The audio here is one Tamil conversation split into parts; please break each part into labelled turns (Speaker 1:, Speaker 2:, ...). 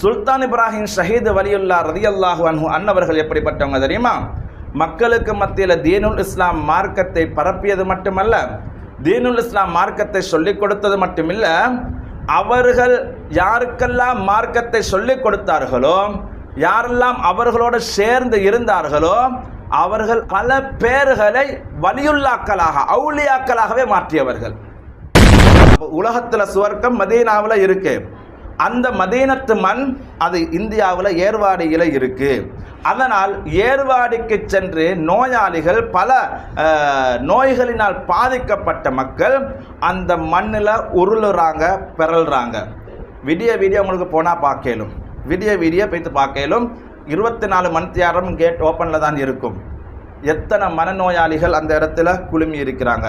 Speaker 1: சுல்தான் இப்ராஹிம் ஷஹீத் வலியுல்லா ரதியல்லாஹு அன்ஹு அன்னவர்கள் எப்படிப்பட்டவங்க தெரியுமா? மக்களுக்கு மத்தியில் தீனுல் இஸ்லாம் மார்க்கத்தை பரப்பியது மட்டுமல்ல தீனுல் இஸ்லாம் மார்க்கத்தை சொல்லிக் கொடுத்தது மட்டுமில்ல அவர்கள் யாருக்கெல்லாம் மார்க்கத்தை சொல்லிக் கொடுத்தார்களோ யாரெல்லாம் அவர்களோடு சேர்ந்து இருந்தார்களோ அவர்கள் பல பேர்களை வலியுல்லாக்களாக அவுளியாக்களாகவே மாற்றியவர்கள். உலகத்தில் சுவர்க்கம் மதீனாவில் இருக்குது அந்த மதீனத்து மண் அது இந்தியாவில் ஏர்வாடியில் இருக்கு. அதனால் ஏர்வாடிக்கு சென்று நோயாளிகள் பல நோய்களினால் பாதிக்கப்பட்ட மக்கள் அந்த மண்ணில் உருளுறாங்க பிறல்றாங்க. விடிய விடிய உங்களுக்கு போனால் பார்க்கலும் விடிய விடிய போய்த்து பார்க்கலும் இருபத்தி நாலு மணித்தியாரம் கேட் ஓப்பனில் தான் இருக்கும். எத்தனை மனநோயாளிகள் அந்த இடத்துல குழுமி இருக்கிறாங்க.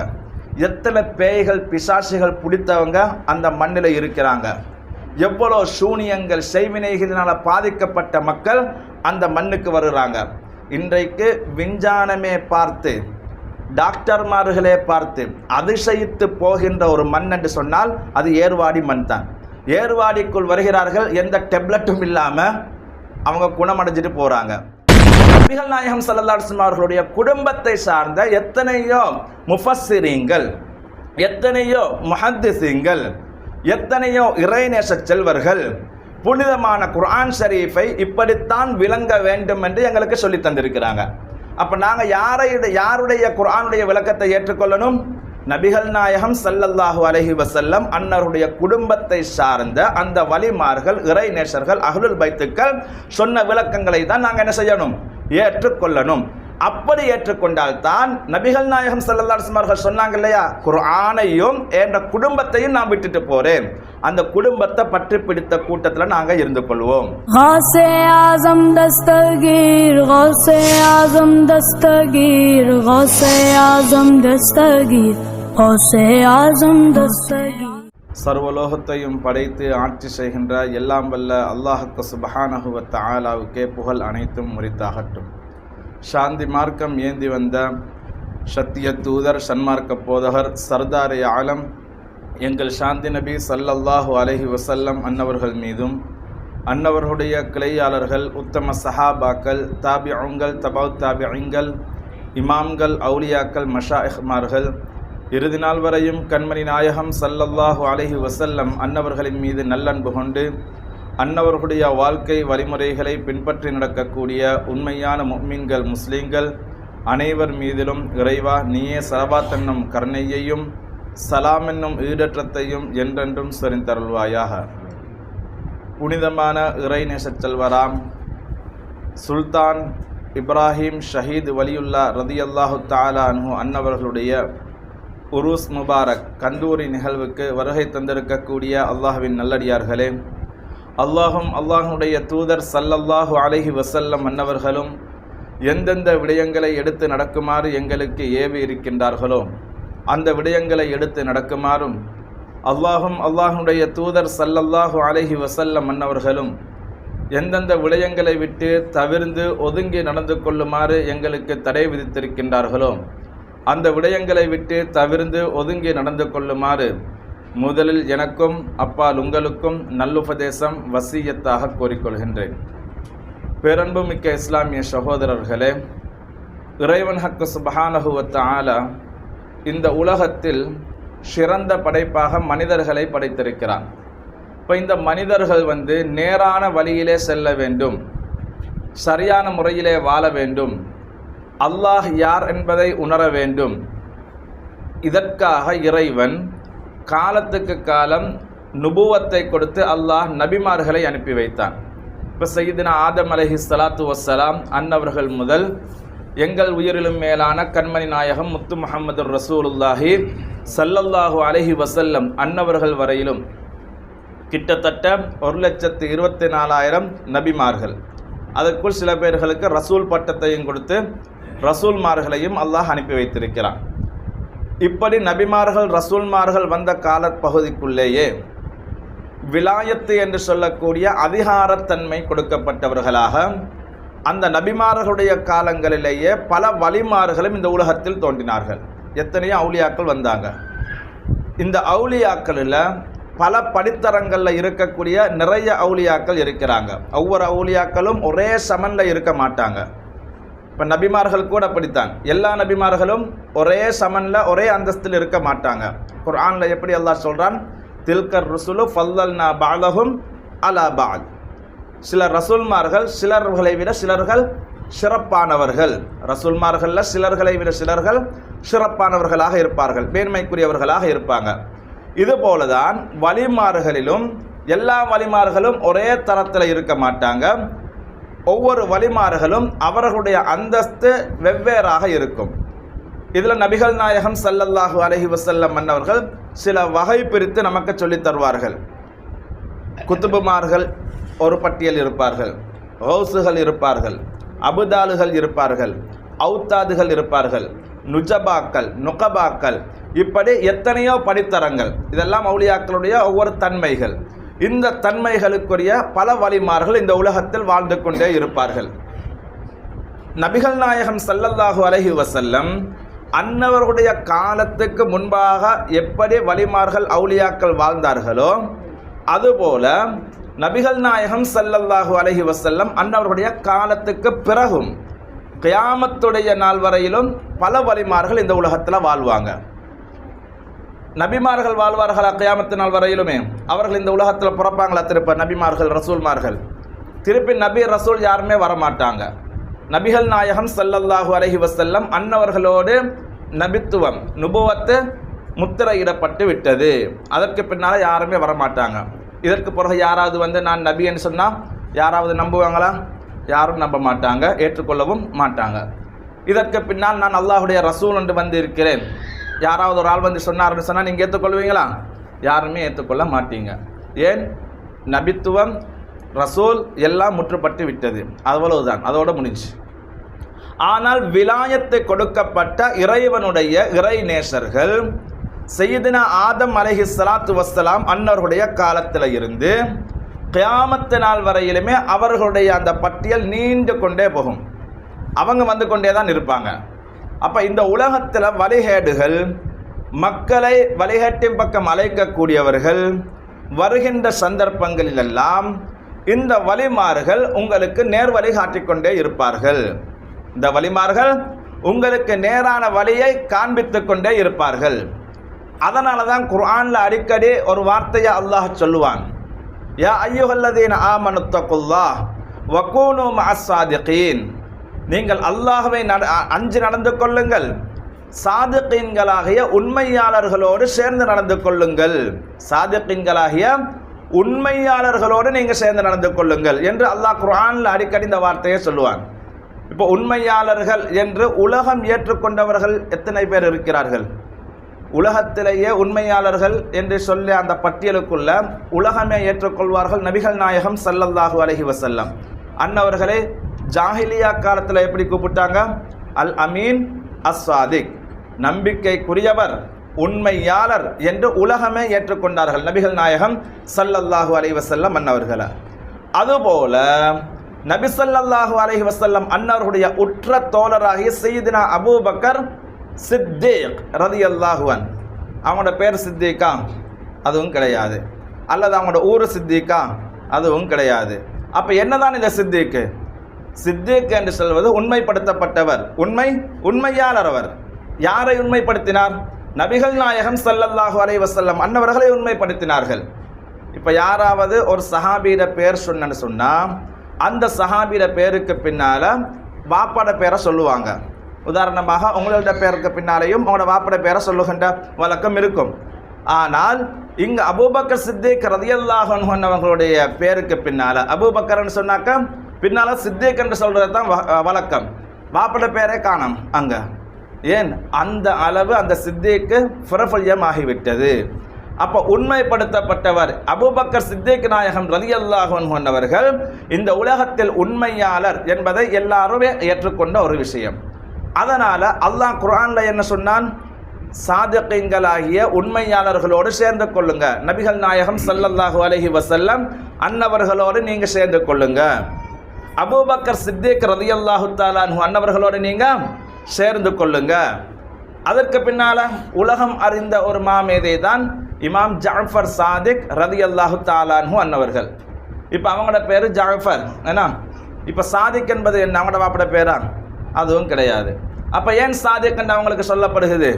Speaker 1: எத்தனை பேய்கள் பிசாசுகள் பிடித்தவங்க அந்த மண்ணில் இருக்கிறாங்க. எவ்வளோ சூனியங்கள் செய்வினைகளினால் பாதிக்கப்பட்ட மக்கள் அந்த மண்ணுக்கு வருகிறாங்க. இன்றைக்கு விஞ்ஞானமே பார்த்து டாக்டர்மார்களே பார்த்து அதிசயித்து போகின்ற ஒரு மண் என்று சொன்னால் அது ஏர்வாடி மண் தான். ஏர்வாடிக்குள் வருகிறார்கள் எந்த டெப்லெட்டும் இல்லாமல் அவங்க குணமடைஞ்சிட்டு போகிறாங்க நபிகள் நாயகம் ஸல்லல்லாஹு அவர்களுடைய குடும்பத்தை சார்ந்த எத்தனையோ முஃபஸ்ஸிரீங்கள் எத்தனையோ முஹத்திஸீங்கள் எத்தனையோ இறைநேச செல்வர்கள் புனிதமான குர்ஆன் ஷரீஃபை இப்படித்தான் விளங்க வேண்டும் என்று எங்களுக்கு சொல்லி தந்திருக்கிறாங்க. அப்போ நாங்கள் யாரையுடைய யாருடைய குர்ஆனுடைய விளக்கத்தை ஏற்றுக்கொள்ளணும்? நபிகள் நாயகம் சல்லல்லாஹு அலஹி வசல்லம் அன்னருடைய குடும்பத்தை சார்ந்த அந்த வலிமார்கள் இறைநேசர்கள் அகலுல் பைத்துக்கள் சொன்ன விளக்கங்களை தான் நாங்கள் என்ன செய்யணும்? ஏற்றுக்கொள்ளணும். அப்படி ஏற்றுக்கொண்டால் தான் நபிகள் நாயகம் சல்லல்லாஸ்லம் அவர்கள் சொன்னாங்க இல்லையா? குரானையும் என்ற குடும்பத்தையும் நான் விட்டுட்டு போறேன். அந்த குடும்பத்தை பற்றி பிடித்த கூட்டத்துல நாங்க இருந்து கொள்வோம்.
Speaker 2: ஆசம் தஸ்தகீர் ஹோசே ஆசம் தஸ்தகீர் ஹோசே ஆசம் தஸ்தகீர் ஹோசே ஆசம் தஸ்தகீர்.
Speaker 1: சர்வலோகத்தையும் படைத்து ஆட்சி செய்கின்ற எல்லாம் வல்ல அல்லாஹுக்கு சுபஹானகுவத்த ஆலாவுக்கே புகழ் அனைத்தும் முறித்தாகட்டும். சாந்தி மார்க்கம் ஏந்தி வந்த சத்திய தூதர் சன்மார்க்க போதகர் சர்தார் ஆலம் எங்கள் சாந்தி நபி சல்லல்லாஹு அலைஹி வசல்லம் அன்னவர்கள் மீதும் அன்னவர்களுடைய கிளையாளர்கள் உத்தம சஹாபாக்கள் தாபிஉங்கள் தபவு தாபியங்கள் இமாம்கள் அவுலியாக்கள் மஷாயிஹ்மார்கள் இறுதி நாள் வரையும் கண்மணி நாயகம் சல்லல்லாஹு அலைஹி வசல்லம் அன்னவர்களின் மீது நல்லன்பு கொண்டு அன்னவர்களுடைய வாழ்க்கை வழிமுறைகளை பின்பற்றி நடக்கக்கூடிய உண்மையான முஹ்மீன்கள் முஸ்லீம்கள் அனைவர் மீதிலும் இறைவா நீயே சலபாத் என்னும் கருணையையும் சலாம் என்னும் ஈடற்றத்தையும் என்றென்றும் சொரிந்தருள்வாயாக புனிதமான இறைநேசச் செல்வராம் சுல்தான் இப்ராஹிம் ஷஹீத் வலியுல்லா ரதியல்லாஹு தாலா அன்ஹு அன்னவர்களுடைய உருஸ் முபாரக் கந்தூரி நிகழ்வுக்கு வருகை தந்திருக்கக்கூடிய அல்லாஹ்வின் நல்லடியார்களே அல்லாஹும் அல்லாஹுடைய தூதர் சல்லல்லாஹு அலஹி வசல்லம் மன்னவர்களும் எந்தெந்த விடயங்களை எடுத்து நடக்குமாறு எங்களுக்கு ஏவி இருக்கின்றார்களோ அந்த விடயங்களை எடுத்து நடக்குமாறும் அல்லாஹும் அல்லாஹுடைய தூதர் சல்லல்லாஹு அலஹி வசல்லம் மன்னவர்களும் எந்தெந்த விடயங்களை விட்டு தவிர்ந்து ஒதுங்கி நடந்து கொள்ளுமாறு எங்களுக்கு தடை விதித்திருக்கின்றார்களோ அந்த விடயங்களை விட்டு தவிர்ந்து ஒதுங்கி நடந்து கொள்ளுமாறு முதலில் எனக்கும் அப்பால் உங்களுக்கும் நல்லுபதேசம் வசியத்தாக கோரிக்கொள்கின்றேன். பேரன்புமிக்க இஸ்லாமிய சகோதரர்களே இறைவன் ஹக்கு சுபஹானஹுவத்த ஆலா இந்த உலகத்தில் சிறந்த படைப்பாக மனிதர்களை படைத்திருக்கிறான். இப்போ இந்த மனிதர்கள் வந்து நேரான வழியிலே செல்ல வேண்டும். சரியான முறையிலே வாழ வேண்டும். அல்லாஹ் யார் என்பதை உணர வேண்டும். இதற்காக இறைவன் காலத்துக்கு காலம் நுபுவத்தை கொடுத்து அல்லாஹ் நபிமார்களை அனுப்பி வைத்தான். இப்போ சையீதினா ஆதம் அலஹி சலாத்து வசலாம் அன்னவர்கள் முதல் எங்கள் உயிரிலும் மேலான கண்மணி நாயகம் முத்து முகமது ரசூலுல்லாஹி சல்லல்லாஹு அலஹி வசல்லம் அன்னவர்கள் வரையிலும் கிட்டத்தட்ட ஒரு லட்சத்து இருபத்தி நாலாயிரம் நபிமார்கள். அதற்குள் சில பேர்களுக்கு ரசூல் பட்டத்தையும் கொடுத்து ரசூல்மார்களையும் அல்லாஹ் அனுப்பி வைத்திருக்கிறான். இப்படி நபிமார்கள் ரசூல்மார்கள் வந்த கால பகுதிக்குள்ளேயே விலாயத்து என்று சொல்லக்கூடிய அதிகாரத்தன்மை கொடுக்கப்பட்டவர்களாக அந்த நபிமார்களுடைய காலங்களிலேயே பல வழிமார்களும் இந்த உலகத்தில் தோன்றினார்கள். எத்தனையோ அவுளியாக்கள் வந்தாங்க. இந்த அவுளியாக்களில் பல படித்தரங்களில் இருக்கக்கூடிய நிறைய அவுளியாக்கள் இருக்கிறாங்க. ஒவ்வொரு அவுளியாக்களும் ஒரே சமனில் இருக்க மாட்டாங்க. இப்போ நபிமார்கள் கூட அப்படித்தான். எல்லா நபிமார்களும் ஒரே சமனில் ஒரே அந்தஸ்தில் இருக்க மாட்டாங்க. குர்ஆன்ல எப்படி அல்லாஹ் சொல்கிறான் தில்கர் ருசுலு ஃபல்லல்னா பாலகும் அலா பால் சில ரசூல்மார்கள் சிலர்களை விட சிலர்கள் சிறப்பானவர்கள். ரசூல்மார்களில் சிலர்களை விட சிலர்கள் சிறப்பானவர்களாக இருப்பார்கள். மேன்மைக்குரியவர்களாக இருப்பாங்க. இதுபோல தான் வழிமார்களிலும் எல்லா வழிமார்களும் ஒரே தரத்தில் இருக்க மாட்டாங்க. ஒவ்வொரு வழிமாறுகளும் அவர்களுடைய அந்தஸ்து வெவ்வேறாக இருக்கும். இதில் நபிகள் நாயகம் சல்லல்லாஹு அலஹி வசல்லம் மன்னவர்கள் சில வகை பிரித்து நமக்கு சொல்லித் தருவார்கள். குத்துபுமார்கள் ஒரு பட்டியல் இருப்பார்கள். ஹவுசுகள் இருப்பார்கள். அபுதாலுகள் இருப்பார்கள். அவுத்தாதுகள் இருப்பார்கள். நுஜபாக்கள் நுகபாக்கள் இப்படி எத்தனையோ படித்தரங்கள். இதெல்லாம் மௌலியாக்களுடைய ஒவ்வொரு தன்மைகள். இந்த தன்மைகளுக்குரிய பல வழிமார்கள் இந்த உலகத்தில் வாழ்ந்து கொண்டே இருப்பார்கள். நபிகள் நாயகம் சல்லல்லாஹு அலஹி வசல்லம் அன்னவர்களுடைய காலத்துக்கு முன்பாக எப்படி வழிமார்கள் அவுளியாக்கள் வாழ்ந்தார்களோ அதுபோல நபிகள் நாயகம் சல்லல்லாஹு அலஹி வசல்லம் அன்னவர்களுடைய காலத்துக்கு பிறகும் கியாமத்துடைய நாள் வரையிலும் பல வழிமார்கள் இந்த உலகத்தில் வாழ்வாங்க. நபிமார்கள் வாழ்வார்களா கியாமத்து நாள் வரையிலுமே? அவர்கள் இந்த உலகத்தில் பிறப்பாங்களா? திருப்ப நபிமார்கள் ரசூல்மார்கள். திருப்பி நபி ரசூல் யாருமே வரமாட்டாங்க. நபிகள் நாயகம் ஸல்லல்லாஹு அலஹி வசல்லம் அன்னவர்களோடு நபித்துவம் நுபுவத்து முத்திரையிடப்பட்டு விட்டது. அதற்கு பின்னால் யாருமே வரமாட்டாங்க. இதற்கு பிறகு யாராவது வந்து நான் நபின்னு சொன்னால் யாராவது நம்புவாங்களா? யாரும் நம்ப மாட்டாங்க ஏற்றுக்கொள்ளவும் மாட்டாங்க. இதற்கு பின்னால் நான் அல்லாஹுடைய ரசூல் என்று வந்து இருக்கிறேன். யாராவது ஒரு ஆள் வந்து சொன்னார்னு சொன்னால் நீங்கள் ஏற்றுக்கொள்வீங்களா யாருமே ஏற்றுக்கொள்ள மாட்டீங்க. ஏன்? நபித்துவம் ரசூல் எல்லாம் முற்றுப்பட்டு விட்டது. அவ்வளவுதான். அதோட முடிஞ்சு. ஆனால் விலாயத்தை கொடுக்கப்பட்ட இறைவனுடைய இறை நேசர்கள் செய்தின ஆதம் அலஹி சலாத்து வசலாம் அன்னர்களுடைய காலத்தில் இருந்து கியாமத்து நாள் வரையிலுமே அவர்களுடைய அந்த பட்டியல் நீண்டு கொண்டே போகும். அவங்க வந்து கொண்டே தான் இருப்பாங்க. அப்போ இந்த உலகத்தில் வழிகேடுகள் மக்களை வழிகேட்டின் பக்கம் அழைக்கக்கூடியவர்கள் வருகின்ற சந்தர்ப்பங்களிலெல்லாம் இந்த வழிமாறுகள் உங்களுக்கு நேர் வழி காட்டிக்கொண்டே இருப்பார்கள். இந்த வழிமார்கள் உங்களுக்கு நேரான வழியை காண்பித்து கொண்டே இருப்பார்கள். அதனால தான் குர்ஆனில் அடிக்கடி ஒரு வார்த்தையை அல்லாஹ் சொல்லுவான். யா ஐயுகல்லதீன் ஆமனுத்தகுல்லா வக்கூனு மஅஸ்ஸாதிகீன் நீங்கள் அல்லாஹ்வை நட அஞ்சு நடந்து கொள்ளுங்கள். சாதுக்கீன்களாகிய உண்மையாளர்களோடு சேர்ந்து நடந்து கொள்ளுங்கள். சாதுக்கீன்களாகிய உண்மையாளர்களோடு நீங்கள் சேர்ந்து நடந்து கொள்ளுங்கள் என்று அல்லாஹ் குரானில் அடிக்கடி இந்த வார்த்தையை சொல்லுவான். இப்போ உண்மையாளர்கள் என்று உலகம் ஏற்றுக்கொண்டவர்கள் எத்தனை பேர் இருக்கிறார்கள்? உலகத்திலேயே உண்மையாளர்கள் என்று சொல்லி அந்த பட்டியலுக்குள்ள உலகமே ஏற்றுக்கொள்வார்கள் நபிகள் நாயகம் சல்லல்லாஹு அலஹி வசல்லம் அன்னவர்களே ஜாஹிலியா காலத்தில் எப்படி கூப்பிட்டாங்க? அல் அமீன் அஸ்வாதிக் நம்பிக்கைக்குரியவர் உண்மையாளர் என்று உலகமே ஏற்றுக்கொண்டார்கள். நபிகள் நாயகம் சல்லல்லாஹு அலைஹி வசல்லம் அன்னவர்களை அதுபோல நபி சல்லல்லாஹு அலைஹி வசல்லம் அன்னவர்களுடைய உற்ற தோழராகிய சையதினா அபூபக்கர் சித்தீக் ரதி அல்லாஹுவன் அவங்களோட பேர் சித்திகா அதுவும் கிடையாது. அல்லது அவங்களோட ஊர் சித்திகா அதுவும் கிடையாது. அப்போ என்னதான் இந்த சித்திக்கு? சித்திக் என்று சொல்வது உண்மைப்படுத்தப்பட்டவர். உண்மை? உண்மையாளர் அவர் யாரை உண்மைப்படுத்தினார்? நபிகள் நாயகம் சல்லல்லாஹு அலை வசல்லம் அன்னவர்களை உண்மைப்படுத்தினார்கள். இப்போ யாராவது ஒரு சஹாபியிட பேர் சொன்னன்னு சொன்னால் அந்த சஹாபியிட பேருக்கு பின்னால் வாப்பாட பேரை சொல்லுவாங்க. உதாரணமாக உங்களோட பேருக்கு பின்னாலேயும் உங்களோட வாப்பட பேரை சொல்லுகின்ற வழக்கம் இருக்கும். ஆனால் இங்கே அபூபக்கர் சித்திக் ரதியல்லாஹன் அவங்களுடைய பேருக்கு பின்னால் அபூபக்கர்னு சொன்னாக்க பின்னால் சித்திக் என்று சொல்கிறது தான் வ- வழக்கம். வாப்பட பேரே காணோம் அங்கே. ஏன்? அந்த அளவு அந்த சித்திக்கு பிரபல்யம் ஆகிவிட்டது. அப்போ உண்மைப்படுத்தப்பட்டவர் அபூபக்கர் சித்திக் நாயகம் ரலியல்லாஹு கொண்டவர்கள் அவர்கள் இந்த உலகத்தில் உண்மையாளர் என்பதை எல்லாருமே ஏற்றுக்கொண்ட ஒரு விஷயம். அதனால் அல்லாஹ் குரான்ல என்ன சொன்னான்? சாதகங்களாகிய உண்மையாளர்களோடு சேர்ந்து கொள்ளுங்க. நபிகள் நாயகம் சல்லல்லாஹு அலஹி வசல்லம் அன்னவர்களோடு நீங்கள் சேர்ந்து கொள்ளுங்க. அபூபக்கர் சித்திக் ரலியல்லாஹு தாலான் அன்னவர்களோடு நீங்க சேர்ந்து கொள்ளுங்க. அதற்கு பின்னால உலகம் அறிந்த ஒரு மாமேதை தான் இமாம் ஜாஃபர் சாதிக் ரதி அல்லாஹு தாலான்ஹு அன்னவர்கள். இப்போ அவங்களோட பேர் ஜாஃபர் என்ன இப்போ சாதிக் என்பது என்ன? அவங்களோட வாப்பட பேரா? அதுவும் கிடையாது. அப்போ ஏன் சாதிக் என்று அவங்களுக்கு சொல்லப்படுகிறது?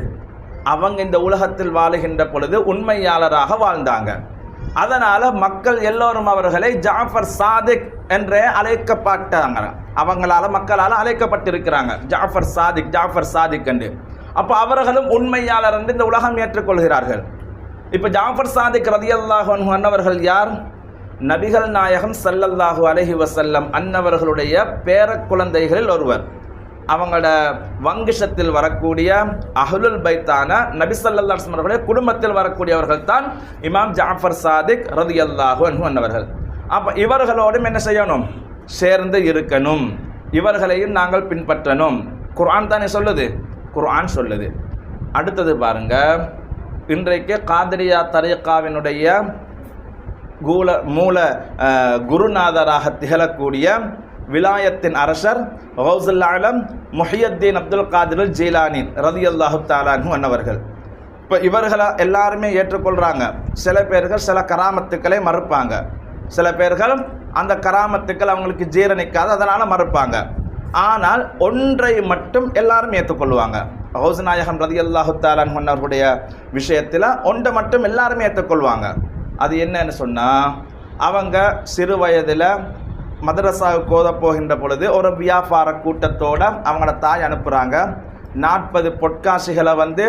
Speaker 1: அவங்க இந்த உலகத்தில் வாழுகின்ற பொழுது உண்மையாளராக வாழ்ந்தாங்க. அதனால் மக்கள் எல்லோரும் அவர்களை ஜாஃபர் சாதிக் என்றே அழைக்கப்பட்டாங்க. அவங்களால மக்களால் அழைக்கப்பட்டிருக்கிறாங்க. ஜாஃபர் சாதிக் ஜாஃபர் சாதிக் என்று. அப்போ அவர்களும் உண்மையாளர் என்று இந்த உலகம் ஏற்றுக்கொள்கிறார்கள். இப்போ ஜாஃபர் சாதிக் ரதியல்லாஹு அன்னவர்கள் யார்? நபிகள் நாயகம் சல்லல்லாஹு அலஹி வசல்லம் அன்னவர்களுடைய பேர குழந்தைகளில் ஒருவர். அவங்களோட வங்கிஷத்தில் வரக்கூடிய அஹ்லுல் பைத்தான நபிசல்லாஸ்லம் அவர்களுடைய குடும்பத்தில் வரக்கூடியவர்கள் தான் இமாம் ஜாஃபர் சாதிக் ரதி அல்லாஹு அன்னவர்கள். அப்போ இவர்களோடும் என்ன செய்யணும்? சேர்ந்து இருக்கணும். இவர்களையும் நாங்கள் பின்பற்றணும். குர்ஆன் தானே சொல்லுது? குர்ஆன் சொல்லுது. அடுத்தது பாருங்க. இன்றைக்கு காதிரியா தரீக்காவினுடைய கூல மூல குருநாதராக திகழக்கூடிய விலாயத்தின் அரசர் ஹவுசுல் ஆலம் முஹியத்தீன் அப்துல் காதிர் ஜீலானி ரதி அல்லாஹு தாலானு அன்னவர்கள். இப்போ இவர்களை எல்லாருமே ஏற்றுக்கொள்கிறாங்க சில பேர்கள் சில கராமத்துக்களை மறுப்பாங்க. சில பேர்கள் அந்த கராமத்துக்கள் அவங்களுக்கு ஜீரணிக்காது அதனால் மறுப்பாங்க. ஆனால் ஒன்றை மட்டும் எல்லாரும் ஏற்றுக்கொள்வாங்க. ஹவுஸ் நாயகம் ரதி அல்லாஹு தாலான் மன்னர்களுடைய விஷயத்தில் ஒன்றை மட்டும் எல்லாருமே ஏற்றுக்கொள்வாங்க. அது என்னன்னு சொன்னால் அவங்க சிறு வயதில் மதரசாவுக்கு ஓத போகின்ற பொழுது ஒரு வியாபார கூட்டத்தோட அவங்களோட தாய் அனுப்புகிறாங்க நாற்பது பொற்காசிகளை வந்து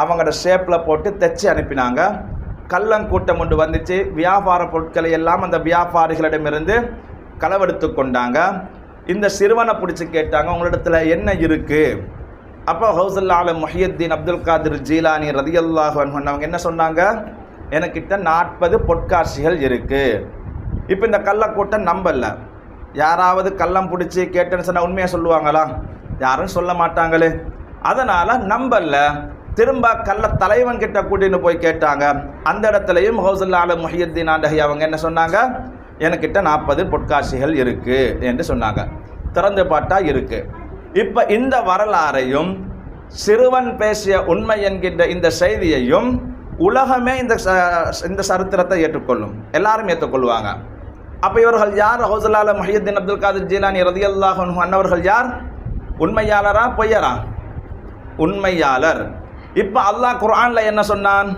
Speaker 1: அவங்களோட ஷேப்பில் போட்டு தைச்சி அனுப்பினாங்க. கள்ளங்கூட்டம் ஒன்று வந்துச்சு. வியாபார பொருட்களை எல்லாம் அந்த வியாபாரிகளிடமிருந்து களவெடுத்து கொண்டாங்க. இந்த சிறுவனை பிடிச்சி கேட்டாங்க உங்களிடத்துல என்ன இருக்குது அப்போ ஹவுசுல்லால முஹியத்தீன் அப்துல் காதிர் ஜீலானி ரதியல்லாஹன் அவங்க என்ன சொன்னாங்க? எனக்கிட்ட நாற்பது பொற்காட்சிகள் இருக்குது இப்போ இந்த கள்ளக்கூட்டம் நம்பல. யாராவது கள்ளம் பிடிச்சி கேட்டேன்னு சொன்னால் உண்மையாக சொல்லுவாங்களா? யாரும் சொல்ல மாட்டாங்களே. அதனால் நம்பல. திரும்ப கள்ள தலைவன் கிட்ட கூட்டின்னு போய் கேட்டாங்க. அந்த இடத்துலையும் ஹவுசுல்லா அல முஹியத்தீன் ஆண்டகை அவங்க என்ன சொன்னாங்க? எனக்கிட்ட நாற்பது பொற்காட்சிகள் இருக்குது என்று சொன்னாங்க. திறந்து பாட்டாக இருக்குது இப்போ இந்த வரலாறையும் சிறுவன் பேசிய உண்மை என்கின்ற இந்த செய்தியையும் உலகமே இந்த ச- இந்த சரித்திரத்தை ஏற்றுக்கொள்ளும். எல்லாரும் ஏற்றுக்கொள்வாங்க. அப்போ இவர்கள் யார்? ஹவுசல்லால மஹியுddin அப்துல் காதிர் ஜீலானி ரதி அல்லாஹ் அன்னவர்கள் யார்? உண்மையாளரா பொய்யரா? உண்மையாளர். இப்போ அல்லாஹ் குர்ஆன்ல என்ன சொன்னான்?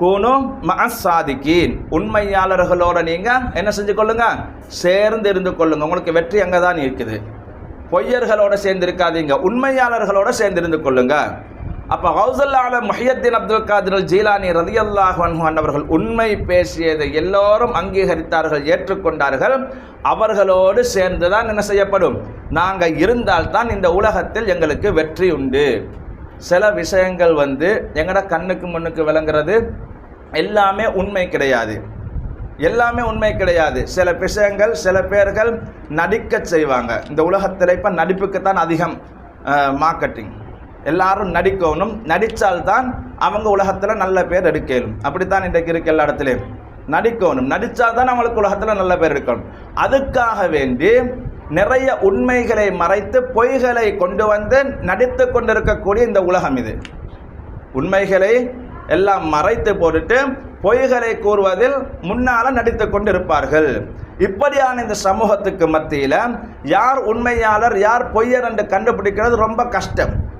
Speaker 1: கூனு மசாதிக்கீன் உண்மையாளர்களோட நீங்க என்ன செஞ்சு கொள்ளுங்க? சேர்ந்து இருந்து கொள்ளுங்க. உங்களுக்கு வெற்றி அங்கே தான் இருக்குது. பொய்யர்களோட சேர்ந்து இருக்காதீங்க. உண்மையாளர்களோட சேர்ந்து இருந்து கொள்ளுங்க. அப்போ ஹவுசல்லால முஹியத்தீன் அப்துல் காதிர் ஜீலானி ரதியல்லாஹு அன்ஹு அவர்கள் உண்மை பேசியதை எல்லோரும் அங்கீகரித்தார்கள் ஏற்றுக்கொண்டார்கள். அவர்களோடு சேர்ந்து தான் என்ன செய்யப்படும்? நாங்கள் இருந்தால்தான் இந்த உலகத்தில் எங்களுக்கு வெற்றி உண்டு. சில விஷயங்கள் வந்து எங்கட கண்ணுக்கு முன்னுக்கு விளங்குறது எல்லாமே உண்மை கிடையாது. எல்லாமே உண்மை கிடையாது. சில விஷயங்கள் சில பேர்கள் நடிக்க செய்வாங்க. இந்த உலகத்தில் இப்போ நடிப்புக்கு தான் அதிகம் மார்க்கெட்டிங் எல்லாரும் நடிக்கணும். நடித்தால்தான் அவங்க உலகத்தில் நல்ல பேர் எடுக்கணும். அப்படித்தான் இன்றைக்கு இருக்கு எல்லா இடத்துலையும் நடிக்கணும். நடித்தால்தான் அவங்களுக்கு உலகத்தில் நல்ல பேர் எடுக்கணும். அதுக்காக வேண்டி நிறைய உண்மைகளை மறைத்து பொய்களை கொண்டு வந்து நடித்து கொண்டிருக்கக்கூடிய இந்த உலகம் இது. உண்மைகளை எல்லாம் மறைத்து போட்டுட்டு பொய்களை கூறுவதில் முன்னால் நடித்து கொண்டு இருப்பார்கள் இப்படியான இந்த சமூகத்துக்கு மத்தியில் யார் உண்மையாளர் யார் பொய்யர் என்று கண்டுபிடிக்கிறது ரொம்ப கஷ்டம்.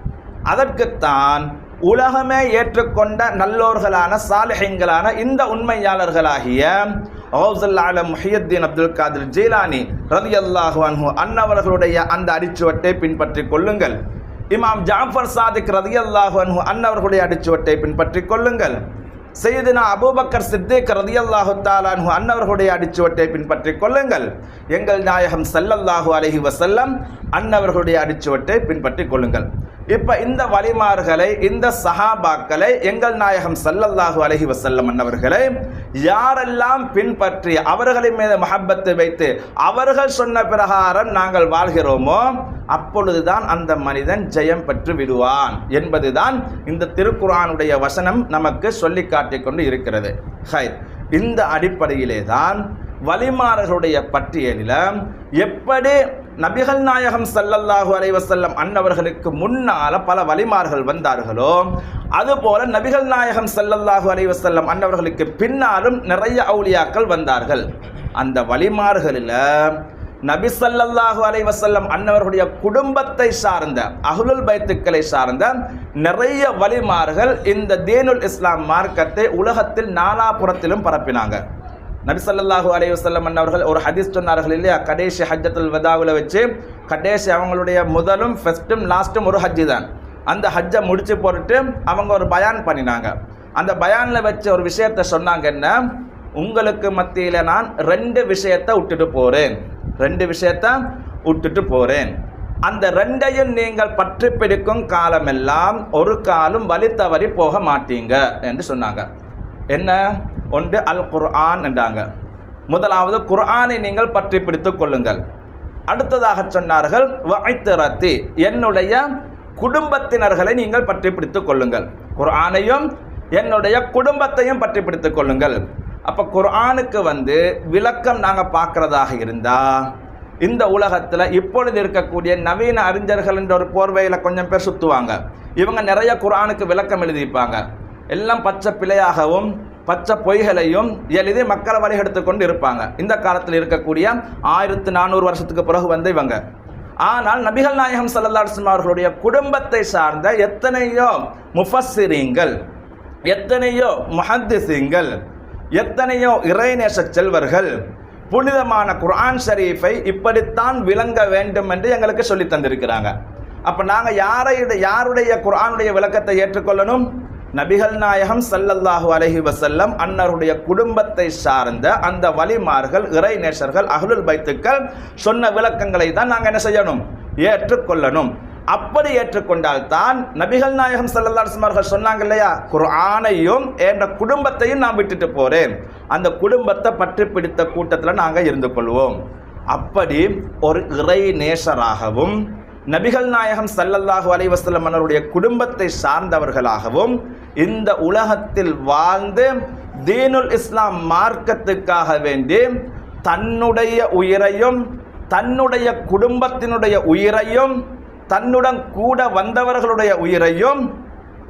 Speaker 1: அதற்குத்தான் உலகமே ஏற்றுக்கொண்ட நல்லோர்களான சாலிஹைங்களான இந்த உண்மையாளர்களாகிய ஹவுசுல் முஹியத்தீன் அப்துல் காதிர் ஜீலானி ரலியல்லாஹு அன்ஹு அன்னவர்களுடைய அந்த அடிச்சுவட்டை பின்பற்றிக் கொள்ளுங்கள். இமாம் ஜாஃபர் சாதிக் ரலியல்லாஹு அன்ஹு அன்னவர்களுடைய அடிச்சுவட்டை பின்பற்றிக் கொள்ளுங்கள். செய்தினா அபூபக்கர் சித்திக் ரதியல்லாஹு தாலான்ஹு அன்னவர்களுடைய அடிச்சுவட்டை பின்பற்றிக் கொள்ளுங்கள். எங்கள் நாயகம் சல்லல்லாஹு அலஹி வசல்லம் அன்னவர்களுடைய அடிச்சுவட்டை பின்பற்றி கொள்ளுங்கள். இப்போ இந்த வழிமார்களை இந்த சஹாபாக்களை எங்கள் நாயகம் சல்லல்லாஹு அலஹி வசல்லம் அன்னவர்களை யாரெல்லாம் பின்பற்றி அவர்களின் மீது மஹப்பத்தை வைத்து அவர்கள் சொன்ன பிரகாரம் நாங்கள் வாழ்கிறோமோ அப்பொழுதுதான் அந்த மனிதன் ஜெயம் பெற்று விடுவான். என்பதுதான் இந்த திருக்குறானுடைய வசனம் நமக்கு சொல்லிக்காட்டு காட்டிக் கொண்டு இருக்கிறது. ஹை இந்த அடிப்படையிலே தான் வலிமாரர்களுடைய பட்டியலில் எப்படி நபிகள் நாயகம் சல்லல்லாஹு அலைவசல்லம் அன்னவர்களுக்கு முன்னால பல வலிமார்கள் வந்தார்களோ அதுபோல நபிகள் நாயகம் சல்லல்லாஹு அலைவசல்லம் அன்னவர்களுக்கு பின்னாலும் நிறைய அவுளியாக்கள் வந்தார்கள். அந்த வலிமார்களில் நபிசல்லாஹு அலை வசல்லம் அன்னவர்களுடைய குடும்பத்தை சார்ந்த அகுலுல் பைத்துக்களை சார்ந்த நிறைய வழிமார்கள் இந்த தீனுல் இஸ்லாம் மார்க்கத்தை உலகத்தில் நாலாபுறத்திலும் பரப்பினாங்க. நபிசல்லாஹூ ஸல்லல்லாஹு வசல்லம் அன்னவர்கள் ஒரு ஹதீஸ் சொன்னார்கள் இல்லையா? கடைசி ஹஜ்ஜத்துல் வதாவில் வச்சு கடைசி அவங்களுடைய முதலும் ஃபஸ்ட்டும் லாஸ்ட்டும் ஒரு ஹஜ்ஜு தான். அந்த ஹஜ்ஜை முடிச்சு போட்டுட்டு அவங்க ஒரு பயான் பண்ணினாங்க. அந்த பயானில் வச்ச ஒரு விஷயத்தை சொன்னாங்க என்ன? உங்களுக்கு மத்தியில் நான் ரெண்டு விஷயத்தை விட்டுட்டு போகிறேன் ரெண்டு விஷயத்தை விட்டுட்டு போகிறேன் அந்த ரெண்டையும் நீங்கள் பற்றி பிடிக்கும் காலமெல்லாம் ஒரு காலம் வழி தவறி போக மாட்டீங்க என்று சொன்னாங்க. என்ன? ஒன்று அல் குர்ஆன் என்றாங்க. முதலாவது குர்ஆனை நீங்கள் பற்றி பிடித்து கொள்ளுங்கள். அடுத்ததாக சொன்னார்கள் வஐத்திரத்தி என்னுடைய குடும்பத்தினர்களை நீங்கள் பற்றி பிடித்துக் கொள்ளுங்கள். குர்ஆனையும் என்னுடைய குடும்பத்தையும் பற்றி பிடித்துக் கொள்ளுங்கள். அப்போ குர்ஆனுக்கு வந்து விளக்கம் நாங்கள் பார்க்குறதாக இருந்தால் இந்த உலகத்தில் இப்பொழுது இருக்கக்கூடிய நவீன அறிஞர்கள் என்ற ஒரு போர்வையில் கொஞ்சம் பேர் சுற்றுவாங்க இவங்க நிறைய குர்ஆனுக்கு விளக்கம் எழுதியிருப்பாங்க. எல்லாம் பச்சை பிழையாகவும் பச்சை பொய்களையும் எழுதி மக்களை வழிகெடுத்து கொண்டு இருப்பாங்க. இந்த காலத்தில் இருக்கக்கூடிய ஆயிரத்து நானூறு வருஷத்துக்கு பிறகு வந்து இவங்க. ஆனால் நபிகள் நாயகம் ஸல்லல்லாஹு அவர்களுடைய குடும்பத்தை சார்ந்த எத்தனையோ முஃபஸ்ஸிரீங்கள் எத்தனையோ முஹத்திஸீங்கள் எத்தனையோ இறைநேச செல்வர்கள் புனிதமான குர்ஆன் ஷரீஃபை இப்படித்தான் விளங்க வேண்டும் என்று எங்களுக்கு சொல்லி தந்திருக்கிறாங்க. அப்போ நாங்கள் யாரையுடைய யாருடைய குர்ஆனுடைய விளக்கத்தை ஏற்றுக்கொள்ளணும்? நபிகள் நாயகம் சல்லல்லாஹு அலஹி வசல்லம் அன்னருடைய குடும்பத்தை சார்ந்த அந்த வலிமார்கள் இறைநேசர்கள் அகலுல் பைத்துக்கள் சொன்ன விளக்கங்களை தான் நாங்கள் என்ன செய்யணும்? ஏற்றுக்கொள்ளணும். அப்படி ஏற்றுக்கொண்டால் தான் நபிகள் நாயகம் ஸல்லல்லாஹு சொன்னாங்க இல்லையா? குர்ஆனையும் என்ற குடும்பத்தையும் நான் விட்டுட்டு போறேன். அந்த குடும்பத்தை பற்றி பிடித்த கூட்டத்தில் நாங்கள் இருந்து கொள்வோம். அப்படி ஒரு இறை நேசராகவும் நபிகள் நாயகம் சல்லல்லாஹு அலைவசல்லம் அவருடைய குடும்பத்தை சார்ந்தவர்களாகவும் இந்த உலகத்தில் வாழ்ந்து தீனுல் இஸ்லாம் மார்க்கத்துக்காக வேண்டி தன்னுடைய உயிரையும் தன்னுடைய குடும்பத்தினுடைய உயிரையும் தன்னுடன் கூட வந்தவர்களுடைய உயிரையும்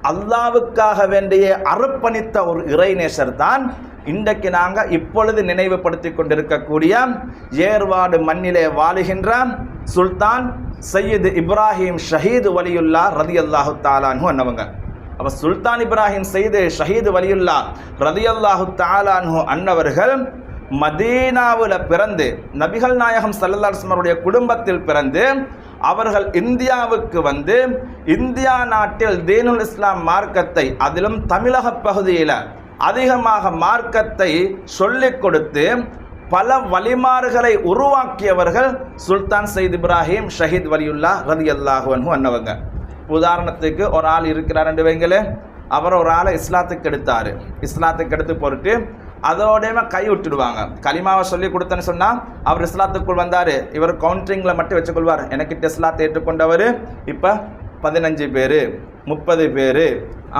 Speaker 1: அல்லாவுக்காக வேண்டிய அர்ப்பணித்த ஒரு இறைநேசர் தான் இன்றைக்கு நாங்கள் இப்பொழுது நினைவுபடுத்தி கொண்டிருக்கக்கூடிய ஏர்வாடு மண்ணிலே வாழுகின்ற சுல்தான் சையீது இப்ராஹிம் ஷஹீது வலியுல்லா ரதி அல்லாஹு தாலான்ஹு அண்ணவங்க அப்போ சுல்தான் இப்ராஹிம் செய்து ஷஹீது வலியுல்லா ரதி அல்லாஹு தாலான்ஹு அன்னவர்கள் மதீனாவில் பிறந்து நபிகள் நாயகம் சல்லல்லாஸ்மருடைய குடும்பத்தில் பிறந்து அவர்கள் இந்தியாவுக்கு வந்து இந்தியா நாட்டில் தீனுல் இஸ்லாம் மார்க்கத்தை அதிலும் தமிழக பகுதியில் அதிகமாக மார்க்கத்தை சொல்லிக் கொடுத்து பல வழிமாறுகளை உருவாக்கியவர்கள் சுல்தான் சயித் இப்ராஹிம் ஷஹீத் வலியுல்லா ரதி அல்லாஹுவன்ஹு அன்னவங்க. உதாரணத்துக்கு ஒரு ஆள் இருக்கிறார் ரெண்டு வைங்களே அவர் ஒரு ஆளை இஸ்லாத்துக்கு எடுத்தார். இஸ்லாத்துக்கு எடுத்து போட்டு அதோடையுமே கை விட்டுடுவாங்க. கலிமாவை சொல்லி கொடுத்தேன்னு சொன்னால் அவர் இஸ்லாத்துக்குள் வந்தார். இவர் கவுண்டரிங்கில் மட்டும் வச்சுக்கொள்வார். எனக்கு இஸ்லாத்தை ஏற்றுக்கொண்டவர் இப்போ பதினஞ்சு பேர் முப்பது பேர்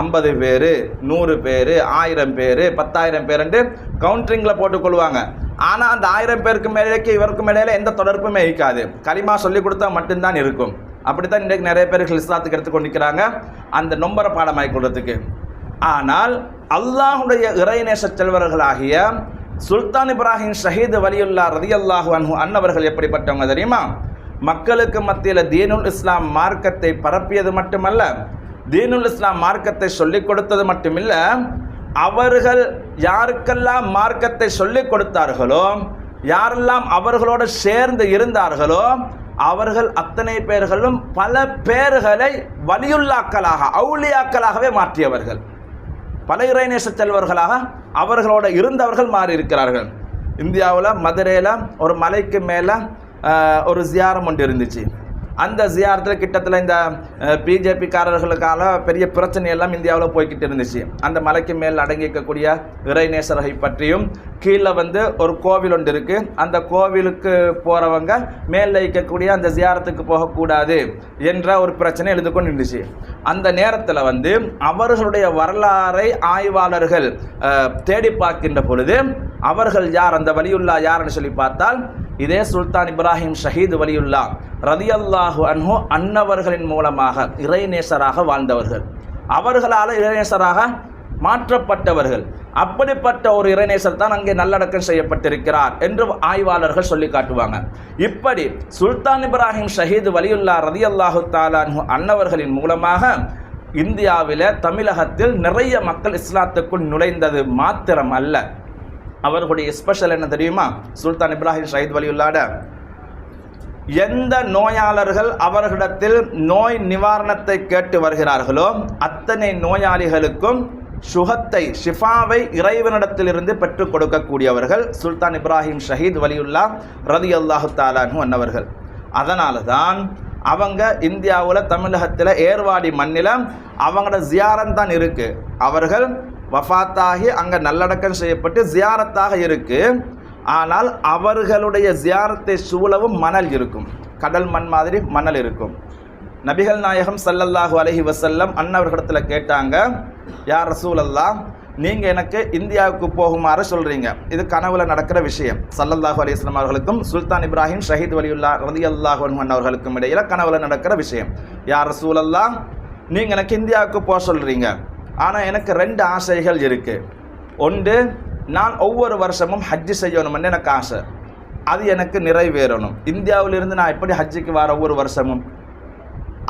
Speaker 1: ஐம்பது பேர் நூறு பேர் ஆயிரம் பேர் பத்தாயிரம் பேருன்ட்டு கவுண்டரிங்கில் போட்டுக்கொள்வாங்க ஆனால் அந்த ஆயிரம் பேருக்கு மேலேக்கு இவருக்கு மேலே எந்த தொடர்புமே இருக்காது. களிமா சொல்லி கொடுத்தா மட்டும்தான் இருக்கும். அப்படித்தான் இன்றைக்கு நிறைய பேர்கள் இஸ்லாத்துக்கு எடுத்துக்கொண்டிருக்கிறாங்க அந்த நொம்பரை பாடமாக்கி கொடுறதுக்கு ஆனால் அல்லாஹுடைய இறைநேச செல்வர்களாகிய சுல்தான் இப்ராஹிம் ஷஹீத் வலியுல்லா ரதி அல்லாஹு அன்ஹு அன்னவர்கள் எப்படிப்பட்டவங்க தெரியுமா? மக்களுக்கு மத்தியில் தீனுல் இஸ்லாம் மார்க்கத்தை பரப்பியது மட்டுமல்ல தீனுல் இஸ்லாம் மார்க்கத்தை சொல்லிக் கொடுத்தது மட்டுமில்ல அவர்கள் யாருக்கெல்லாம் மார்க்கத்தை சொல்லிக் கொடுத்தார்களோ யாரெல்லாம் அவர்களோடு சேர்ந்து இருந்தார்களோ அவர்கள் அத்தனை பேர்களும் பல பேர்களை வலியுல்லாக்களாக அவுளியாக்களாகவே மாற்றியவர்கள். பல இறைநேச செல்வர்களாக அவர்களோட இருந்தவர்கள் மாறி இருக்கிறார்கள். இந்தியாவில் மதுரையில் ஒரு மலைக்கு மேலே ஒரு ஜியாரம் ஒன்று இருந்துச்சு. அந்த ஜியாரத்தில் கிட்டத்தில் இந்த பிஜேபிக்காரர்களுக்கான பெரிய பிரச்சனை எல்லாம் இந்தியாவில் போய்கிட்டு இருந்துச்சு. அந்த மலைக்கு மேல் அடங்கிக்கக்கூடிய இறைநேசரை பற்றியும் கீழே வந்து ஒரு கோவில் ஒன்று இருக்குது அந்த கோவிலுக்கு போகிறவங்க மேலே இருக்கக்கூடிய அந்த ஜியாரத்துக்கு போகக்கூடாது என்ற ஒரு பிரச்சனை எழுந்து கொண்டு இருந்துச்சு அந்த நேரத்தில் வந்து அவர்களுடைய வரலாறை ஆய்வாளர்கள் தேடி பார்க்கின்ற பொழுது அவர்கள் யார் அந்த வலியுல்லா யாருன்னு சொல்லி பார்த்தால் இதே சுல்தான் இப்ராஹிம் ஷஹீத் வலியுல்லா ரதியல்லாஹு அன்ஹு அன்னவர்களின் மூலமாக இறைநேசராக வாழ்ந்தவர்கள். அவர்களால் இறைநேசராக மாற்றப்பட்டவர்கள். அப்படிப்பட்ட ஒரு இறைநேசர் தான் அங்கே நல்லடக்கம் செய்யப்பட்டிருக்கிறார் என்று ஆய்வாளர்கள் சொல்லி காட்டுவாங்க. இப்படி சுல்தான் இப்ராஹிம் ஷஹீத் வலியுல்லா ரதியல்லாஹு தாலான்ஹு அன்னவர்களின் மூலமாக இந்தியாவில் தமிழகத்தில் நிறைய மக்கள் இஸ்லாத்துக்குள் நுழைந்தது மாத்திரம் அல்ல அவர்களுடைய ஸ்பெஷல் என்ன தெரியுமா? சுல்தான் இப்ராஹிம் ஷஹீத் வலியுல்லாட எந்த நோயாளர்கள் அவர்களிடத்தில் நோய் நிவாரணத்தை கேட்டு வருகிறார்களோ அத்தனை நோயாளிகளுக்கும் சுகத்தை ஷிஃபாவை இறைவனிடத்திலிருந்து பெற்றுக் கொடுக்கக்கூடியவர்கள் சுல்தான் இப்ராஹிம் ஷஹீத் வலியுல்லா ரதி அல்லாஹு தாலானு அன்னவர்கள். அதனால தான் அவங்க இந்தியாவில் தமிழகத்தில் ஏர்வாடி மண்ணில் அவங்களோட ஜியாரம் தான் இருக்குது அவர்கள் வஃத்தாகி அங்கே நல்லடக்கம் செய்யப்பட்டு ஜியாரத்தாக இருக்குது ஆனால் அவர்களுடைய ஜியாரத்தை சூழவும் மணல் இருக்கும். கடல் மண் மாதிரி மணல் இருக்கும். நபிகள் நாயகம் சல்லல்லாஹு அலஹி வசல்லம் அன்னவர்களிடத்தில் கேட்டாங்க யார் ரசூலல்லா நீங்கள் எனக்கு இந்தியாவுக்கு போகுமாறு சொல்கிறீங்க இது கனவுல நடக்கிற விஷயம். சல்லல்லாஹு அலைஹி வஸல்லம் அவர்களுக்கும் சுல்தான் இப்ராஹிம் ஷஹீத் வலியுல்லா ரதி அன்ஹு அவர்களுக்கும் இடையில் கனவுல நடக்கிற விஷயம். யார் ரசூலல்லா நீங்கள் எனக்கு இந்தியாவுக்கு போக சொல்கிறீங்க ஆனால் எனக்கு ரெண்டு ஆசைகள் இருக்குது ஒன்று நான் ஒவ்வொரு வருஷமும் ஹஜ்ஜு செய்யணும்னு எனக்கு ஆசை. அது எனக்கு நிறைவேறணும். இந்தியாவிலிருந்து நான் எப்படி ஹஜ்ஜுக்கு வர ஒவ்வொரு வருஷமும்?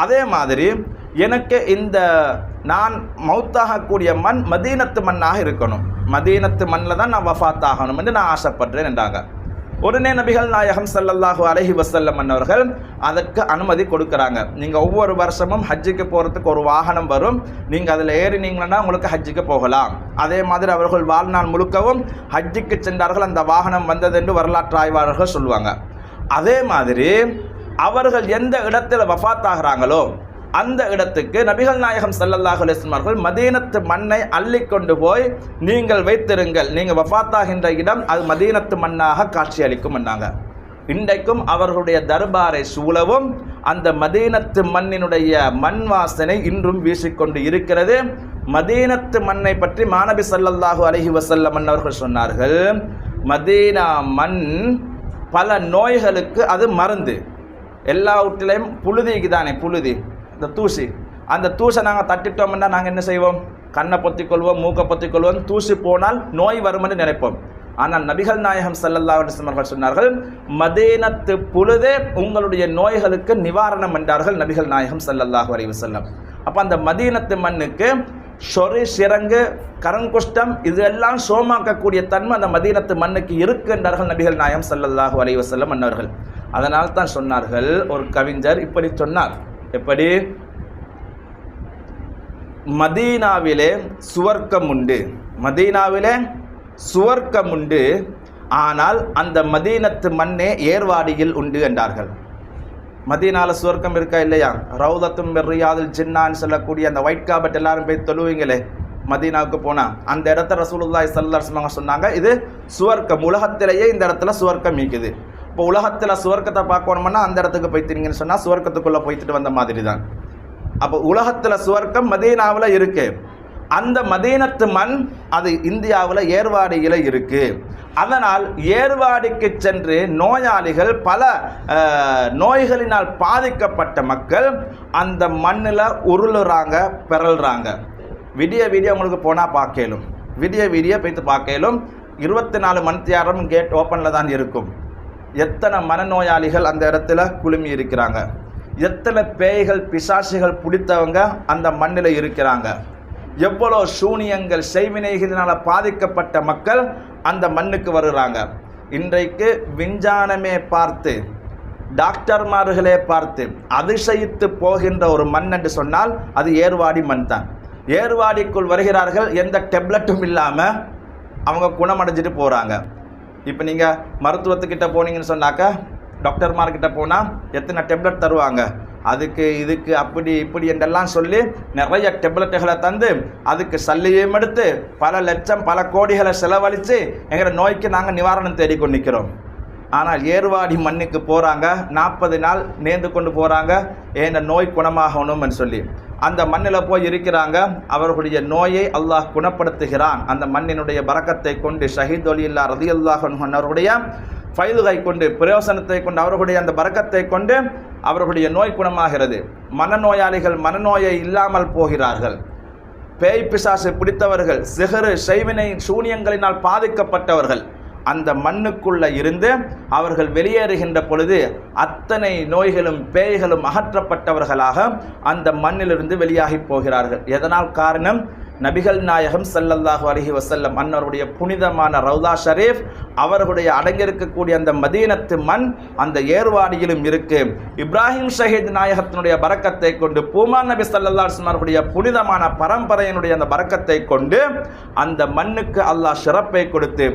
Speaker 1: அதே மாதிரி எனக்கு இந்த நான் மௌத்தாகக்கூடிய மண் மதீனத்து மண்ணாக இருக்கணும். மதீனத்து மண்ணில் தான் நான் வஃபாத் என்று நான் ஆசைப்படுறேன் என்றாங்க. உடனே நபிகள் நாயகம் சல்லல்லாஹு அலஹி வசல்லம் அவர்கள் அதற்கு அனுமதி கொடுக்குறாங்க. நீங்கள் ஒவ்வொரு வருஷமும் ஹஜ்ஜுக்கு போகிறதுக்கு ஒரு வாகனம் வரும். நீங்கள் அதில் ஏறினீங்கன்னா உங்களுக்கு ஹஜ்ஜுக்கு போகலாம். அதே மாதிரி அவர்கள் வாழ்நாள் முழுக்கவும் ஹஜ்ஜுக்கு சென்றார்கள். அந்த வாகனம் வந்தது என்று வரலாற்று ஆய்வாளர்கள் சொல்லுவாங்க. அதே மாதிரி அவர்கள் எந்த இடத்துல வஃபாத் ஆகிறாங்களோ அந்த இடத்துக்கு நபிகள் நாயகம் சல்லல்லாஹ் அலிஸ்மார்கள் மதீனத்து மண்ணை அள்ளி கொண்டு போய் நீங்கள் வைத்திருங்கள் நீங்கள் வஃத்தாகின்ற இடம் அது மதீனத்து மண்ணாக காட்சியளிக்கும் என்னாங்க. இன்றைக்கும் அவர்களுடைய தர்பாரை சூழவும் அந்த மதீனத்து மண்ணினுடைய மண் வாசனை இன்றும் வீசிக்கொண்டு இருக்கிறது. மதீனத்து மண்ணை பற்றி மாணவி சல்லல்லாஹு அலஹி வசல்லம் அவர்கள் சொன்னார்கள் மதீனா மண் பல நோய்களுக்கு அது மருந்து. எல்லாவற்றிலையும் புழுதிக்கு தானே புழுதி? இந்த தூசி. அந்த தூசை நாங்கள் தட்டிட்டோம்னா நாங்கள் என்ன செய்வோம்? கண்ணை பொத்திக்கொள்வோம் மூக்கை பொத்திக்கொள்வோம் தூசி போனால் நோய் வரும்னு நினைப்போம். ஆனால் நபிகள் நாயகம் சல்லல்லா அவர்கள் சொன்னார்கள் மதீனத்து பொழுதே உங்களுடைய நோய்களுக்கு நிவாரணம் என்றார்கள் நபிகள் நாயகம் சல்லல்லாஹ் வரைவு செல்லம் அப்போ அந்த மதீனத்து மண்ணுக்கு சொறி சிறங்கு கரங்குஷ்டம் இதெல்லாம் சோமாக்கக்கூடிய தன்மை அந்த மதீனத்து மண்ணுக்கு இருக்கு என்றார்கள் நபிகள் நாயம் ஸல்லல்லாஹு வரைவு செல்லம் அன்னவர்கள் அதனால் தான் சொன்னார்கள் ஒரு கவிஞர் இப்படி சொன்னார். எப்படி? மதீனாவிலே சுவர்க்கம் உண்டு மதீனாவிலே சுவர்க்கம் உண்டு ஆனால் அந்த மதீனத்து மண்ணே ஏர்வாடியில் உண்டு என்றார்கள். மதீனால சுவர்க்கம் இருக்கா இல்லையா? ரவுதத்தும் மெர்ரியாதில் ஜின்னான்னு சொல்லக்கூடிய அந்த ஒயிட் காபட் எல்லாரும் போய் தொழுவீங்களே மதீனாவுக்கு போனா. அந்த இடத்த ரசூலுல்லாய் ஸல்லல்லாஹு சொன்னாங்க இது சுவர்க்கம். உலகத்திலேயே இந்த இடத்துல சுவர்க்கம் இருக்குது இப்போ உலகத்தில் சுவர்க்கத்தை பார்க்கணும்னா அந்த இடத்துக்கு போய்த்தீங்கன்னு சொன்னால் சுவர்க்கத்துக்குள்ளே போய்த்துட்டு வந்த மாதிரி தான் அப்போ உலகத்தில் சுவர்க்கம் மதீனாவில் இருக்கு. அந்த மதீனத்து மண் அது இந்தியாவில் ஏர்வாடியில் இருக்கு. அதனால் ஏர்வாடிக்கு சென்று நோயாளிகள் பல நோய்களினால் பாதிக்கப்பட்ட மக்கள் அந்த மண்ணில் உருளுறாங்க பிறல்றாங்க. விடிய விடிய உங்களுக்கு போனால் பார்க்கலும். விடிய விடிய போய்த்து பார்க்கலும். இருபத்தி நாலு மணித்தியாரம் கேட் ஓப்பனில் தான் இருக்கும். எத்தனை மனநோயாளிகள் அந்த இடத்துல குழுமி இருக்கிறாங்க? எத்தனை பேய்கள் பிசாசுகள் பிடித்தவங்க அந்த மண்ணில் இருக்கிறாங்க? எவ்வளோ சூனியங்கள் செய்வினைகளினால் பாதிக்கப்பட்ட மக்கள் அந்த மண்ணுக்கு வருகிறாங்க? இன்றைக்கு விஞ்ஞானமே பார்த்து டாக்டர்மார்களே பார்த்து அதிசயித்து போகின்ற ஒரு மண் என்று சொன்னால் அது ஏர்வாடி மண் தான். ஏர்வாடிக்குள் வருகிறார்கள் எந்த டெப்லெட்டும் இல்லாமல் அவங்க குணமடைஞ்சிட்டு போகிறாங்க இப்போ நீங்கள் மருத்துவத்துக்கிட்ட போனீங்கன்னு சொன்னாக்கா டாக்டர்மார்கிட்ட போனால் எத்தனை டெப்லெட் தருவாங்க? அதுக்கு இதுக்கு அப்படி இப்படி என்றெல்லாம் சொல்லி நிறைய டெப்லெட்டுகளை தந்து அதுக்கு சல்லியும் எடுத்து பல லட்சம் பல கோடிகளை செலவழித்து எங்களை நோய்க்கு நாங்கள் நிவாரணம் தேடிக்கொண்டு நிற்கிறோம் ஆனால் ஏர்வாடி மண்ணுக்கு போகிறாங்க நாற்பது நாள் நேர்ந்து கொண்டு போகிறாங்க ஏன் நோய் குணமாகணும்னு சொல்லி. அந்த மண்ணில் போய் இருக்கிறாங்க. அவர்களுடைய நோயை அல்லாஹ் குணப்படுத்துகிறான். அந்த மண்ணினுடைய பறக்கத்தை கொண்டு ஷஹீத் ஒலியில்லா ரதி அல்லாஹன் அவருடைய ஃபைல்களை கொண்டு பிரயோசனத்தை கொண்டு அவர்களுடைய அந்த பறக்கத்தை கொண்டு அவர்களுடைய நோய் குணமாகிறது. மனநோயாளிகள் மனநோயை இல்லாமல் போகிறார்கள். பேய் பிசாசு பிடித்தவர்கள் சிகரு செய்வினை சூனியங்களினால் பாதிக்கப்பட்டவர்கள். அந்த மண்ணுக்குள்ளே இருந்து அவர்கள் வெளியேறுகின்ற பொழுது அத்தனை நோய்களும் பேய்களும் அகற்றப்பட்டவர்களாக அந்த மண்ணிலிருந்து வெளியாகி போகிறார்கள். எதனால் காரணம்? நபிகள் நாயகம் சல்லல்லாஹு அலஹி வசல்லம் அன்னருடைய புனிதமான ரவுதா ஷரீஃப் அவர்களுடைய அடங்கியிருக்கக்கூடிய அந்த மதீனத்து மண் அந்த ஏர்வாடியிலும் இருக்கு. இப்ராஹிம் ஷஹீத் நாயகத்தினுடைய பரக்கத்தை கொண்டு பூமா நபி சல்லல்லா அவர்களுடைய புனிதமான பரம்பரையினுடைய அந்த பரக்கத்தை கொண்டு அந்த மண்ணுக்கு அல்லாஹ் சிறப்பை கொடுத்து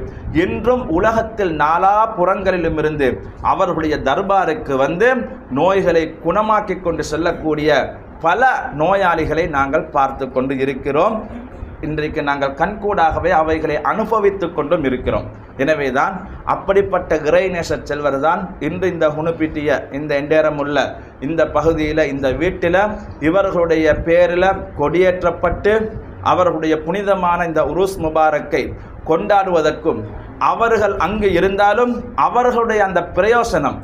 Speaker 1: இன்றும் உலகத்தில் நாலா புறங்களிலும் இருந்து அவர்களுடைய தர்பாருக்கு வந்து நோய்களை குணமாக்கி கொண்டு செல்லக்கூடிய பல நோயாளிகளை நாங்கள் பார்த்து கொண்டு இருக்கிறோம். இன்றைக்கு நாங்கள் கண்கூடாகவே அவைகளை அனுபவித்து கொண்டும் இருக்கிறோம். எனவேதான் அப்படிப்பட்ட கிரைநேச செல்வர் தான் இன்று இந்த ஹுணுப்பிட்டிய இந்த எண்டேரமுள்ள இந்த பகுதியில் இந்த வீட்டில் இவர்களுடைய பேரில் கொடியேற்றப்பட்டு அவர்களுடைய புனிதமான இந்த உருஸ் முபாரக்கை கொண்டாடுவதற்கும் அவர்கள் அங்கு இருந்தாலும் அவர்களுடைய அந்த பிரயோசனம்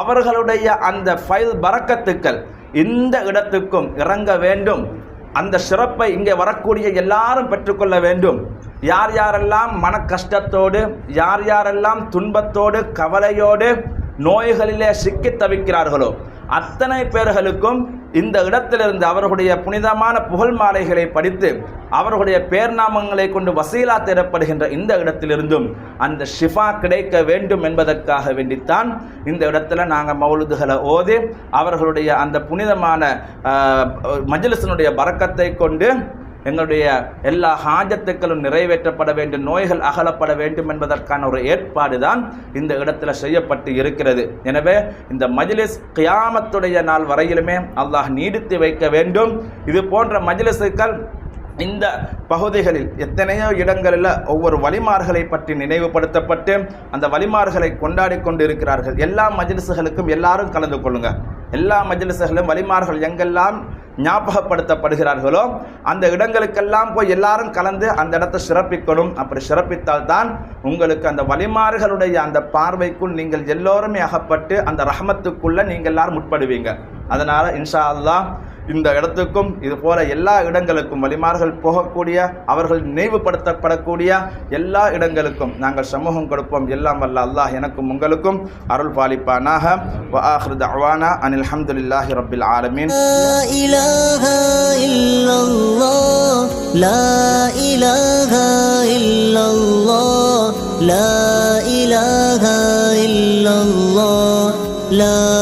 Speaker 1: அவர்களுடைய அந்த ஃபைல் பறக்கத்துக்கள் இந்த இடத்துக்கும் இறங்க வேண்டும். அந்த சிறப்பை இங்கே வரக்கூடிய எல்லாரும் பெற்றுக்கொள்ள வேண்டும். யார் யாரெல்லாம் மன கஷ்டத்தோடு யார் யாரெல்லாம் துன்பத்தோடு கவலையோடு நோய்களிலே சிக்கித் தவிக்கிறார்களோ அத்தனை பேர்களுக்கும் இந்த இடத்திலிருந்து அவர்களுடைய புனிதமான புகழ் மாலைகளை படித்து அவர்களுடைய பேர்நாமங்களை கொண்டு வசீலா தேடப்படுகின்ற இந்த இடத்திலிருந்தும் அந்த ஷிஃபா கிடைக்க வேண்டும் என்பதற்காக வேண்டித்தான் இந்த இடத்துல நாங்கள் மௌலுதுகளை ஓதி அவர்களுடைய அந்த புனிதமான மஜ்லிஸினுடைய பறக்கத்தை கொண்டு எங்களுடைய எல்லா ஹாஜத்துக்களும் நிறைவேற்றப்பட வேண்டும் நோய்கள் அகலப்பட வேண்டும் என்பதற்கான ஒரு ஏற்பாடு தான் இந்த இடத்துல செய்யப்பட்டு இருக்கிறது. எனவே இந்த மஜ்லிஸ் கியாமத்துடைய நாள் வரையிலுமே அல்லாஹ் நீடித்து வைக்க வேண்டும். இது போன்ற மஜ்லிஸுக்கள் இந்த பகுதிகளில் எத்தனையோ இடங்களில் ஒவ்வொரு வழிமார்களை பற்றி நினைவுபடுத்தப்பட்டு அந்த வழிமார்களை கொண்டாடி கொண்டு இருக்கிறார்கள் எல்லா மஜ்லிஸுகளுக்கும் எல்லாரும் கலந்து கொள்ளுங்கள் எல்லா மஜ்லிஸுகளும் வழிமார்கள் எங்கெல்லாம் ஞாபகப்படுத்தப்படுகிறார்களோ அந்த இடங்களுக்கெல்லாம் போய் எல்லாரும் கலந்து அந்த இடத்தை சிறப்பிக்கணும். அப்படி சிறப்பித்தால் தான் உங்களுக்கு அந்த வழிமாறுகளுடைய அந்த பார்வைக்குள் நீங்கள் எல்லோருமே அகப்பட்டு அந்த ரஹமத்துக்குள்ளே நீங்கள் எல்லாரும் முற்படுவீங்க. அதனால் இன்ஷா அல்லா இந்த இடத்துக்கும் இது போல எல்லா இடங்களுக்கும் வழிமார்கள் போகக்கூடிய அவர்கள் நினைவுபடுத்தப்படக்கூடிய எல்லா இடங்களுக்கும் நாங்கள் சமூகம் கொடுப்போம் எல்லாம் வல்ல அல்லாஹ் எனக்கும் உங்களுக்கும் அருள் பாலிப்பானாக வ ஆஹிரு தஅவானா அனில் ஹம்துலில்லாஹி ரப்பில் ஆலமீன்
Speaker 3: لا إله إلا الله لا إله إلا الله لا إله إلا الله لا